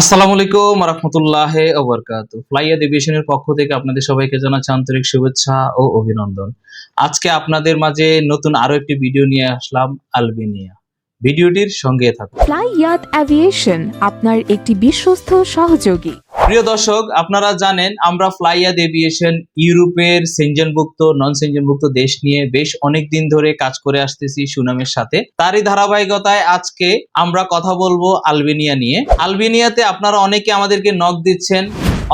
আসসালামু আলাইকুম রহমতুল্লাহ ওবরকাত ফ্লাইয়া ডিভিশনের পক্ষ থেকে আপনাদের সবাইকে জানাচ্ছি আন্তরিক শুভেচ্ছা ও অভিনন্দন। আজকে আপনাদের মাঝে নতুন আরও একটি ভিডিও নিয়ে আসলাম, আলবেনিয়া। ভিডিওটির সঙ্গে থাকুন। ফ্লাইয়াত অ্যাভিয়েশন আপনার একটি বিশ্বস্ত সহযোগী। প্রিয় দর্শক, আপনারা জানেন আমরা ফ্লাইয়াদ এভিয়েশন, ইউরোপের সেঞ্জনভুক্ত নন সেঞ্জনভুক্ত দেশ নিয়ে বেশ অনেক দিন ধরে কাজ করে আসতেছি সুনামের সাথে। তারই ধারাবাহিকতায় আজকে আমরা কথা বলব আলবেনিয়া নিয়ে। আলবেনিয়াতে আপনারা অনেকে আমাদেরকে নক দিচ্ছেন,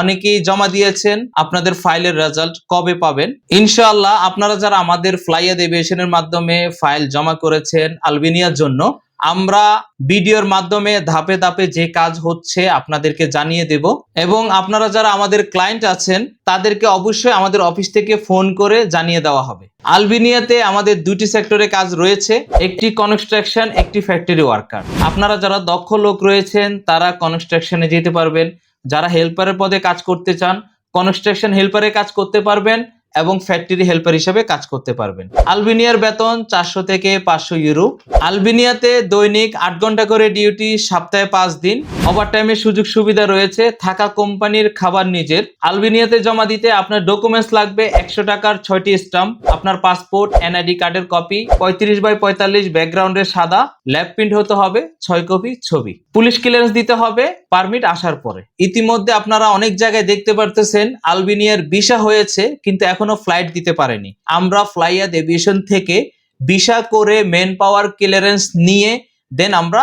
অনেকেই জমা দিয়েছেন, আপনাদের ফাইলের রেজাল্ট কবে পাবেন? ইনশাআল্লাহ আপনারা যারা আমাদের ফ্লাইয়াদ এভিয়েশনের মাধ্যমে ফাইল জমা করেছেন আলবেনিয়ার জন্য আমরা ভিডিওর মাধ্যমে ধাপে ধাপে যে কাজ হচ্ছে আপনাদেরকে জানিয়ে দেব। এবং আপনারা যারা আমাদের ক্লায়েন্ট আছেন, তাদেরকে অবশ্যই আমাদের অফিস থেকে ফোন করে জানিয়ে দেওয়া হবে। আলবেনিয়াতে আমাদের দুটি সেক্টরে কাজ রয়েছে, একটি কনস্ট্রাকশন একটি ফ্যাক্টরি ওয়ার্কার আপনারা যারা দক্ষ লোক রয়েছেন, তারা কনস্ট্রাকশনে যেতে পারবেন। যারা হেল্পারের পদে কাজ করতে চান কনস্ট্রাকশন হেল্পারে কাজ করতে পারবেন। এবং ফ্যাক্টরি হেল্পার হিসেবে কাজ করতে পারবেন। আলবেনিয়ার বেতন চারশো থেকে পাঁচশো ইউরো আলবেনিয়াতে দৈনিক আট ঘণ্টা করে ডিউটি সপ্তাহে পাঁচ দিন। ওভার টাইমের সুযোগ সুবিধা রয়েছে, থাকা কোম্পানির খাবার নিজের। আলবেনিয়াতে জমা দিতে আপনার ডকুমেন্টস লাগবে একশো টাকার ছয়টি স্টাম্প আপনার পাসপোর্ট এনআইডি কার্ডের কপি পঁয়ত্রিশ বাই পঁয়তাল্লিশ ব্যাকগ্রাউন্ডের সাদা ল্যাব প্রিন্ট হতে হবে, ছয় কপি ছবি। পুলিশ ক্লিয়ারেন্স দিতে হবে পারমিট আসার পরে। ইতিমধ্যে আপনারা অনেক জায়গায় দেখতে পারতেছেন, আলবেনিয়ার ভিসা হয়েছে, কিন্তু এখনও ফ্লাইট দিতে পারেনি। আমরা ফ্লাইয়াদ এভিয়েশন থেকে ভিসা করে মেন পাওয়ার ক্লিয়ারেন্স নিয়ে দেন আমরা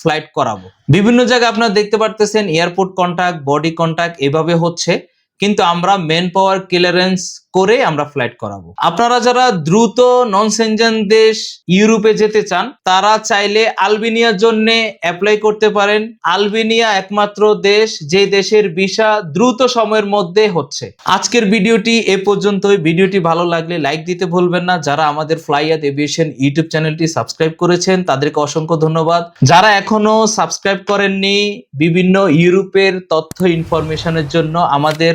ফ্লাইট করাবো। বিভিন্ন জায়গায় আপনারা দেখতে পারতেছেন এয়ারপোর্ট কন্ট্যাক্ট বডি কন্ট্যাক্ট এভাবে হচ্ছে। কিন্তু আমরা মেন পাওয়ার ক্লিয়ারেন্স করে আমরা ফ্লাইট করাবো। আপনারা যারা দ্রুত নন সেনজেন দেশ ইউরোপে যেতে চান, তারা চাইলে আলবেনিয়ার জন্য অ্যাপ্লাই করতে পারেন। আলবেনিয়া একমাত্র দেশ যে দেশের ভিসা দ্রুত সময়ের মধ্যে হচ্ছে। আজকের ভিডিওটি এ পর্যন্তই। ভিডিওটি ভালো লাগলে লাইক দিতে ভুলবেন না। যারা আমাদের ফ্লাইয়াদ এভিয়েশন ইউটিউব চ্যানেলটি সাবস্ক্রাইব করেছেন, তাদেরকে অসংখ্য ধন্যবাদ। যারা এখনও সাবস্ক্রাইব করেননি, বিভিন্ন ইউরোপের তথ্য ইনফরমেশনের জন্য আমাদের